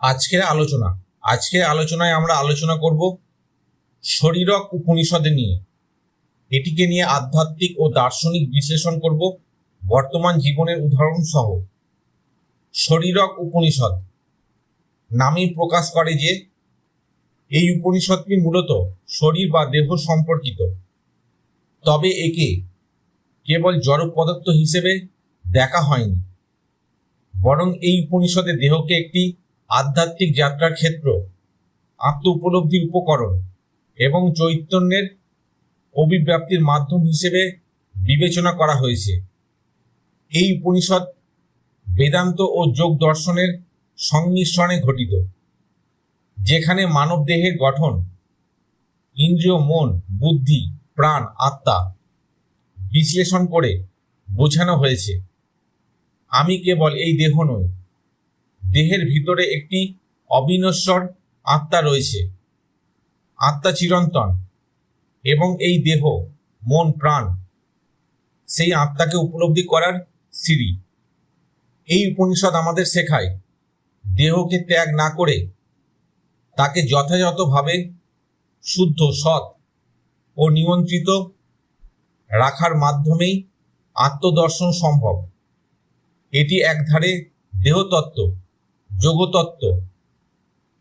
আজকের আলোচনা, আজকের আলোচনায় আমরা আলোচনা করব শরীরক উপনিষদে নিয়ে। এটিকে নিয়ে আধ্যাত্মিক ও দার্শনিক বিশ্লেষণ করব, বর্তমান জীবনের উদাহরণ সহ। শরীরক উপনিষদ নামেই প্রকাশ করে যে, এই উপনিষদটি মূলত শরীর বা দেহ সম্পর্কিত। তবে একে কেবল জড় পদার্থ হিসেবে দেখা হয়নি, বরং এই উপনিষদে দেহকে একটি আধ্যাত্মিক যাত্রার ক্ষেত্র আত্ম উপলব্ধির উপকরণ এবং চৈতন্যের অভিব্যাপ্তির মাধ্যম হিসেবে বিবেচনা করা হয়েছে। এই উপনিষদ বেদান্ত ও যোগ দর্শনের সংমিশ্রণে ঘটিত, যেখানে মানব দেহের গঠন, ইন্দ্রিয় মন, বুদ্ধি, প্রাণ, আত্মা বিশ্লেষণ করে বোঝানো হয়েছে। আমি কেবল এই দেহ নই দেহের ভিতরে একটি অবিনশ্বর আত্মা রয়েছে। আত্মা চিরন্তন এবং এই দেহ, মন, প্রাণ, সেই আত্মাকে উপলব্ধি করার সিঁড়ি। এই উপনিষদ আমাদের শেখায়, দেহকে ত্যাগ না করে তাকে যথাযথভাবে শুদ্ধ, সৎ ও নিয়ন্ত্রিত রাখার মাধ্যমেই আত্মদর্শন সম্ভব। এটি একধারে দেহতত্ত্ব। যোগতত্ত্ব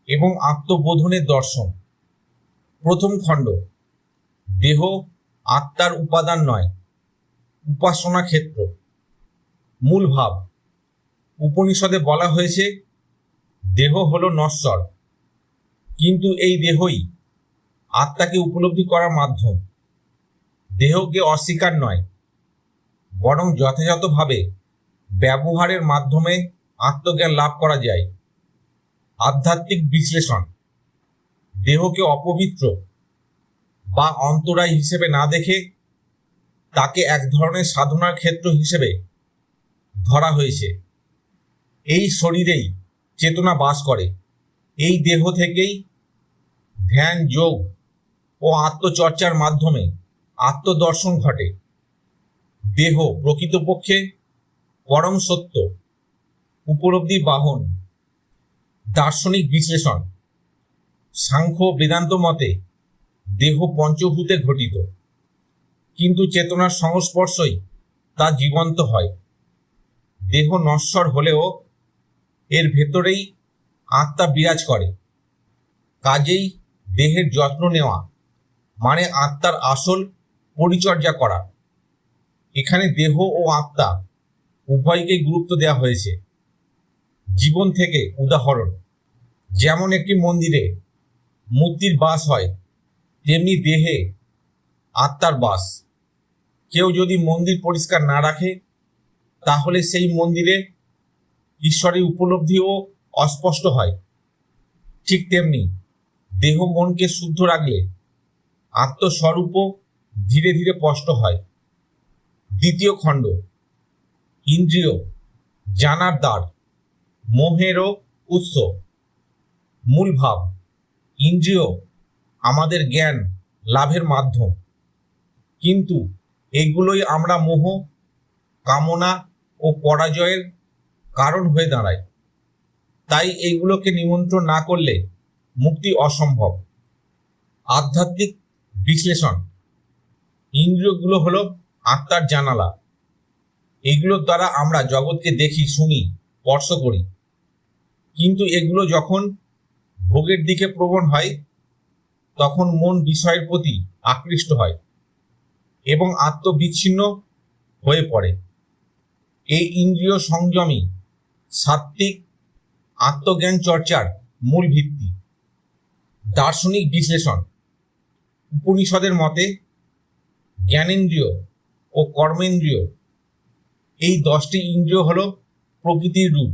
এবং আত্মবোধনের দর্শন। প্রথম খণ্ড, দেহ আত্মার উপাদান নয়, উপাসনা ক্ষেত্র। মূল ভাব, উপনিষদে বলা হয়েছে, দেহ হল নশ্বর, কিন্তু এই দেহই আত্মাকে উপলব্ধি করার মাধ্যম। দেহকে অস্বীকার নয়, বরং যথাযথভাবে ব্যবহারের মাধ্যমে আত্মজ্ঞান লাভ করা যায়। আধ্যাত্মিক বিশ্লেষণ। দেহকে অপবিত্র বা অন্তরায় হিসেবে না দেখে তাকে এক ধরনের সাধনার ক্ষেত্র হিসেবে ধরা হয়েছে। এই শরীরেই চেতনা বাস করে। এই দেহ থেকেই ধ্যান, যোগ ও আত্মচর্চার মাধ্যমে আত্মদর্শন ঘটে। দেহ প্রকৃতপক্ষে পরম সত্য। উপলব্ধি বাহন, দার্শনিক বিশ্লেষণ, সাংখ্য বেদান্ত মতে দেহ পঞ্চভূতে ঘটিত। কিন্তু চেতনার সংস্পর্শই তা জীবন্ত হয়। দেহ নশ্বর হলেও এর ভেতরেই আত্মা বিরাজ করে। কাজেই দেহের যত্ন নেওয়া মানে আত্মার আসল পরিচর্যা করা। এখানে দেহ ও আত্মা উভয়কে গুরুত্ব দেওয়া হয়েছে। জীবন থেকে উদাহরণ। যেমন একটি মন্দিরে মূর্তির বাস হয়, তেমনি দেহে আত্মার বাস। কেউ যদি মন্দির পরিষ্কার না রাখে, তাহলে সেই মন্দিরে ঈশ্বরের উপলব্ধিও অস্পষ্ট হয়। ঠিক তেমনি দেহ মনকে শুদ্ধ রাখলে আত্মস্বরূপও ধীরে ধীরে স্পষ্ট হয়। দ্বিতীয় খণ্ড, ইন্দ্রিয় জানার দ্বার। মোহেরও উৎস, মূল ভাব, ইন্দ্রিয় আমাদের জ্ঞান, লাভের মাধ্যম। কিন্তু এগুলোই আমরা মোহ, কামনা ও পরাজয়ের কারণ হয়ে দাঁড়ায় তাই এইগুলোকে নিমন্ত্রণ না করলে মুক্তি অসম্ভব। আধ্যাত্মিক বিশ্লেষণ, ইন্দ্রিয়গুলো হলো আত্মার জানালা। এগুলোর দ্বারা আমরা জগৎকে দেখি, শুনি, স্পর্শ করি। কিন্তু এগুলো যখন ভোগের দিকে প্রবণ হয়, তখন মন বিষয়ের প্রতি আকৃষ্ট হয় এবং আত্মবিচ্ছিন্ন হয়ে পড়ে। এই ইন্দ্রিয় সংযমী সাত্ত্বিক আত্মজ্ঞান চর্চার মূল ভিত্তি। দার্শনিক বিশ্লেষণ। উপনিষদের মতে জ্ঞানেন্দ্রিয় ও কর্মেন্দ্রিয় এই দশটি ইন্দ্রিয় হলো প্রকৃতির রূপ।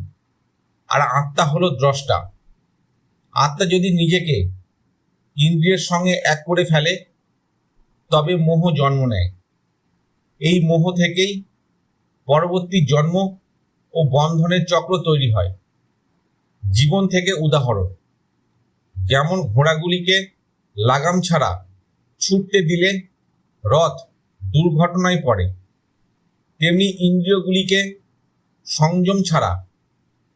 আর আত্মা হলো দ্রষ্টা। আত্মা যদি নিজেকে ইন্দ্রিয়ের সঙ্গে এক করে ফেলে, তবে মোহ জন্ম নেয়। এই মোহ থেকেই পরবর্তী জন্ম ও বন্ধনের চক্র তৈরি হয়। জীবন থেকে উদাহরণ। যেমন ঘোড়াগুলিকে লাগাম ছাড়া ছুটতে দিলে রথ দুর্ঘটনায় পড়ে, তেমনি ইন্দ্রিয়গুলিকে সংযম ছাড়া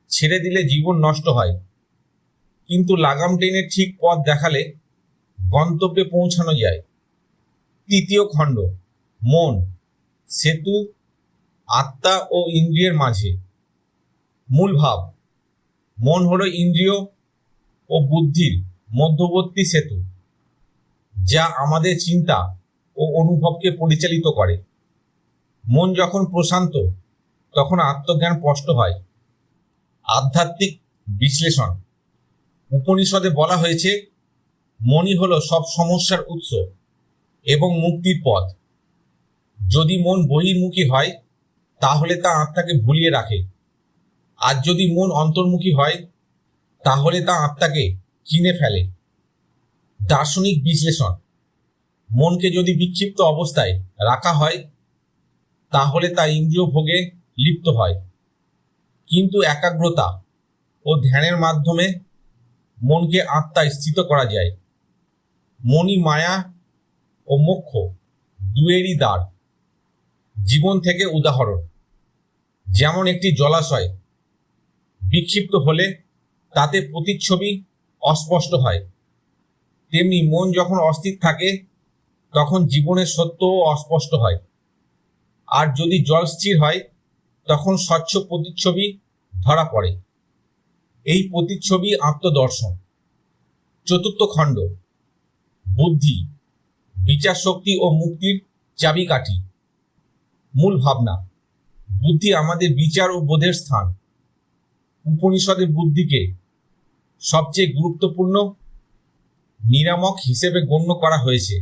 ছেড়ে দিলে জীবন নষ্ট হয়। কিন্তু লাগাম টেনে ঠিক পথ দেখালে গন্তব্যে পৌঁছানো যায়। তৃতীয় খণ্ড, মন, সেতু, আত্মা ও ইন্দ্রিয়ের মাঝে। মূল ভাব, মন হলো ইন্দ্রিয় ও বুদ্ধির মধ্যবর্তী সেতু, যা আমাদের চিন্তা ও অনুভবকে পরিচালিত করে। মন যখন প্রশান্ত, তখন আত্মজ্ঞান স্পষ্ট হয়। আধ্যাত্মিক বিশ্লেষণ। উপনিষদে বলা হয়েছে মনই হলো সব সমস্যার উৎস এবং মুক্তির পথ। যদি মন বহির্মুখী হয়, তাহলে তা আত্মাকে ভুলিয়ে রাখে। আর যদি মন অন্তর্মুখী হয়, তাহলে তা আত্মাকে চিনে ফেলে। দার্শনিক বিশ্লেষণ, মনকে যদি বিক্ষিপ্ত অবস্থায় রাখা হয়, তাহলে তা ইন্দ্রিয় ভোগে লিপ্ত হয়। কিন্তু একাগ্রতা ও ধ্যানের মাধ্যমে মনকে আত্মায় স্থিত করা যায়। মনি মায়া ও মোক্ষ দুয়েরই দ্বার, জীবন থেকে উদাহরণ। যেমন একটি জলাশয় বিক্ষিপ্ত হলে তাতে প্রতিচ্ছবি অস্পষ্ট হয়। তেমনি মন যখন অস্থির থাকে, তখন জীবনের সত্যও অস্পষ্ট হয়। আর যদি জল স্থির হয় তখন স্বচ্ছ প্রতিচ্ছবি ধরা পড়ে। এই প্রতিচ্ছবি আত্মদর্শন। চতুর্থ খণ্ড, বুদ্ধি, বিচার শক্তি ও মুক্তির চাবিকাঠি। মূল ভাবনা, বুদ্ধি আমাদের বিচার ও বোধের স্থান। উপনিষদে বুদ্ধিকে সবচেয়ে গুরুত্বপূর্ণ, নিরামক হিসেবে গণ্য করা হয়েছে।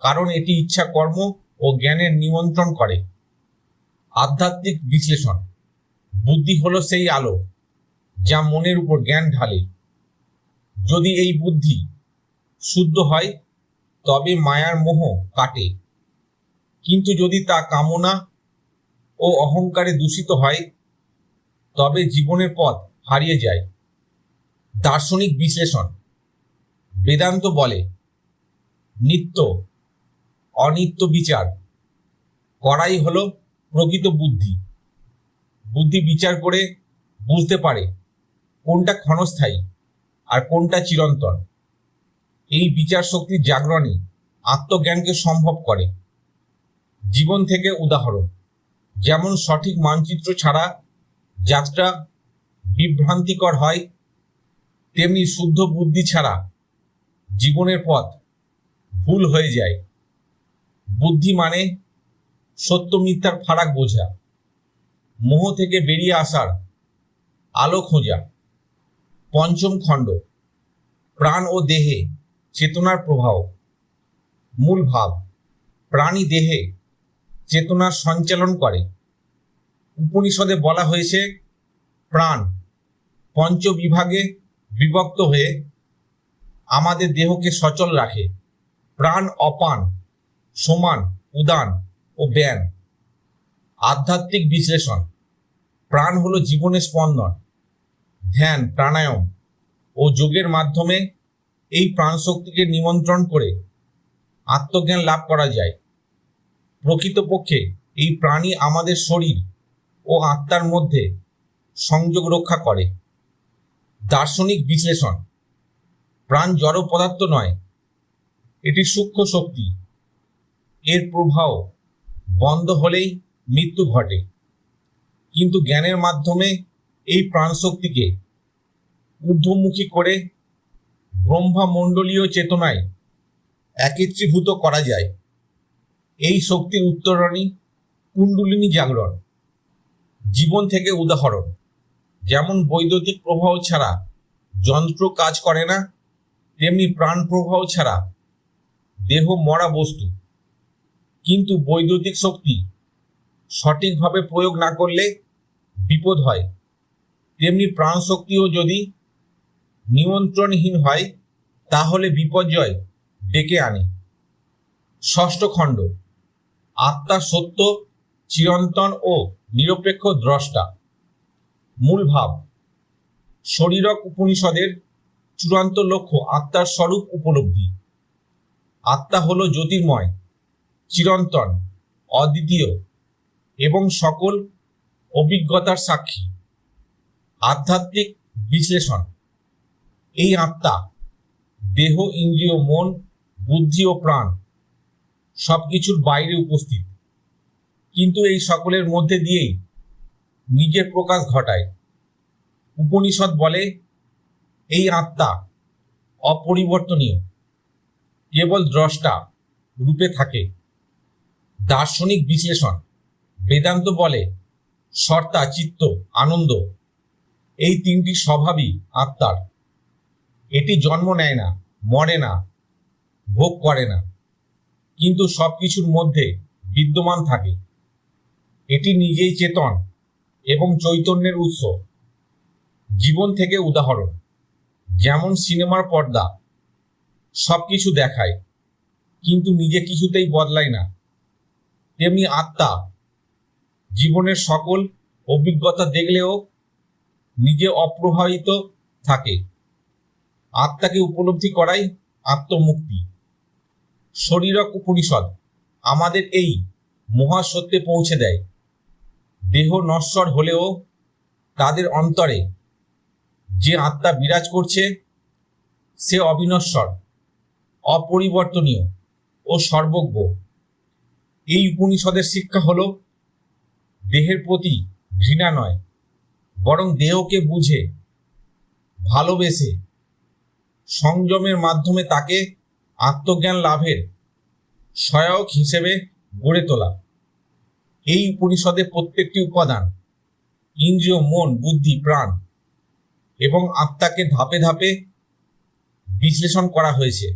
কারণ এটি ইচ্ছা কর্ম ও জ্ঞানের নিমন্ত্রণ করে। আধ্যাত্মিক বিশ্লেষণ। বুদ্ধি হলো সেই আলো, যা মনের উপর জ্ঞান ঢালে। যদি এই বুদ্ধি শুদ্ধ হয়, তবে মায়ার মোহ কাটে। কিন্তু যদি তা কামনা ও অহংকারে দূষিত হয়, তবে জীবনের পথ হারিয়ে যায়। দার্শনিক বিশ্লেষণ। বেদান্ত বলে, নিত্য অনিত্য বিচার করাই হলো প্রকৃত বুদ্ধি। বুদ্ধি বিচার করে বুঝতে পারে কোনটা ক্ষণস্থায়ী আর কোনটা চিরন্তন। এই বিচার শক্তির জাগরণই আত্মজ্ঞানকে সম্ভব করে। জীবন থেকে উদাহরণ। যেমন সঠিক মানচিত্র ছাড়া যাত্রা বিভ্রান্তিকর হয়, তেমনি শুদ্ধ বুদ্ধি ছাড়া জীবনের পথ ভুল হয়ে যায়। বুদ্ধি মানে সত্য মিথ্যার ফারাক বোঝা, মোহ থেকে বেরিয়ে আসার আলো খোঁজা, পঞ্চম খণ্ড, প্রাণ ও দেহে চেতনার প্রভাব, মূল ভাব, প্রাণী দেহে চেতনার সঞ্চালন করে। উপনিষদে বলা হয়েছে, প্রাণ পঞ্চ বিভাগে বিভক্ত হয়ে আমাদের দেহকে সচল রাখে। প্রাণ অপান, সমান, উদান ও ব্যান আধ্যাত্মিক বিশ্লেষণ। প্রাণ হলো জীবনের স্পন্দন। ধ্যান, প্রাণায়াম ও যোগের মাধ্যমে এই প্রাণশক্তিকে নিমন্ত্রণ করে আত্মজ্ঞান লাভ করা যায়। প্রকৃতপক্ষে এই প্রাণী আমাদের শরীর ও আত্মার মধ্যে সংযোগ রক্ষা করে। দার্শনিক বিশ্লেষণ। প্রাণ জড় পদার্থ নয়, এটি সূক্ষ্ম শক্তি। এর প্রভাব বন্ধ হলেই মৃত্যু ঘটে। কিন্তু জ্ঞানের মাধ্যমে এই প্রাণশক্তিকে ঊর্ধ্বমুখী করে ব্রহ্মামণ্ডলীয় চেতনায় একত্রীভূত করা যায়। এই শক্তির উত্তরণই কুণ্ডলিনী জাগরণ, জীবন থেকে উদাহরণ। যেমন বৈদ্যুতিক প্রবাহ ছাড়া যন্ত্র কাজ করে না, তেমনি প্রাণ প্রবাহ ছাড়া দেহ মরা বস্তু। কিন্তু বৈদ্যুতিক শক্তি সঠিকভাবে প্রয়োগ না করলে বিপদ হয়। তেমনি প্রাণ শক্তিও যদি নিয়ন্ত্রণহীন হয়, তাহলে বিপর্যয় ডেকে আনে। ষষ্ঠ খণ্ড, আত্মা সত্য, চিরন্তন ও নিরপেক্ষ দ্রষ্টা। মূল ভাব, শরীরক উপনিষদের চূড়ান্ত লক্ষ্য আত্মার স্বরূপ উপলব্ধি। আত্মা হল জ্যোতির্ময়। চিরন্তন, অদ্বিতীয় এবং সকল অভিজ্ঞতার সাক্ষী। আধ্যাত্মিক বিশ্লেষণ। এই আত্মা, দেহ, ইন্দ্রিয়, মন, বুদ্ধি ও প্রাণ সব কিছুর বাইরে উপস্থিত। কিন্তু এই সকলের মধ্যে দিয়েই নিজের প্রকাশ ঘটায়। উপনিষদ বলে, এই আত্মা অপরিবর্তনীয়, কেবল দ্রষ্টা রূপে থাকে। দার্শনিক বিশ্লেষণ। বেদান্ত বলে সর্তা চিত্ত, আনন্দ, এই তিনটি স্বভাবই আত্মার। এটি জন্ম নেয় না, মরে না, ভোগ করে না। কিন্তু সব কিছুর মধ্যে বিদ্যমান থাকে। এটি নিজেই চেতন এবং চৈতন্যের উৎস। জীবন থেকে উদাহরণ। যেমন সিনেমার পর্দা সব কিছু দেখায়, কিন্তু নিজে কিছুতেই বদলায় না। তেমনি আত্মা জীবনের সকল অভিজ্ঞতা দেখলেও নিজে অপ্রভাবিত থাকে। আত্মাকে উপলব্ধি করাই আত্মমুক্তি। শরীরক উপনিষদ আমাদের এই মহাসত্যে পৌঁছে দেয়। দেহ নশ্বর হলেও তাদের অন্তরে যে আত্মা বিরাজ করছে, সে অবিনশ্বর, অপরিবর্তনীয় ও সর্বজ্ঞ। এই উপনিষদের শিক্ষা হলো দেহের প্রতি ঘৃণা নয়, বরং দেহকে বুঝে, ভালোবেসে, সংযমের মাধ্যমে তাকে আত্মজ্ঞান লাভের সহায়ক হিসেবে গড়ে তোলা। এই উপনিষদের প্রত্যেকটি উপাদান, ইন্দ্রিয়, মন, বুদ্ধি, প্রাণ এবং আত্মাকে ধাপে ধাপে বিশ্লেষণ করা হয়েছে।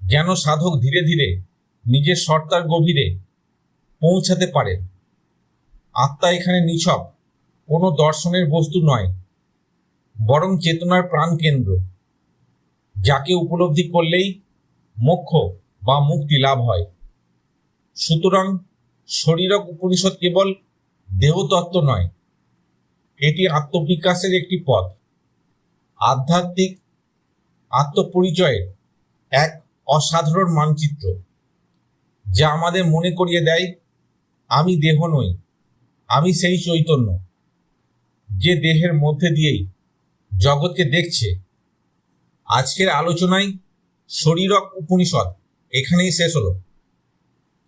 যেন সাধক ধীরে ধীরে নিজের সর্তার গভীরে পৌঁছাতে পারেন আত্মা এখানে নিছক, কোনো দর্শনের বস্তু নয়, বরং চেতনার প্রাণ কেন্দ্র যাকে উপলব্ধি করলেই মোক্ষ বা মুক্তি লাভ হয়। সুতরাং শরীরক উপনিষদ কেবল দেহতত্ত্ব নয়, এটি আত্মবিকাশের একটি পথ। আধ্যাত্মিক আত্মপরিচয়ের এক অসাধারণ মানচিত্র। যা আমাদের মনে করিয়ে দেয়, আমি দেহ নই, আমি সেই চৈতন্য, যে দেহের মধ্যে দিয়েই জগৎকে দেখছে। আজকের আলোচনায় শরীরক উপনিষদ এখানেই শেষ হলো।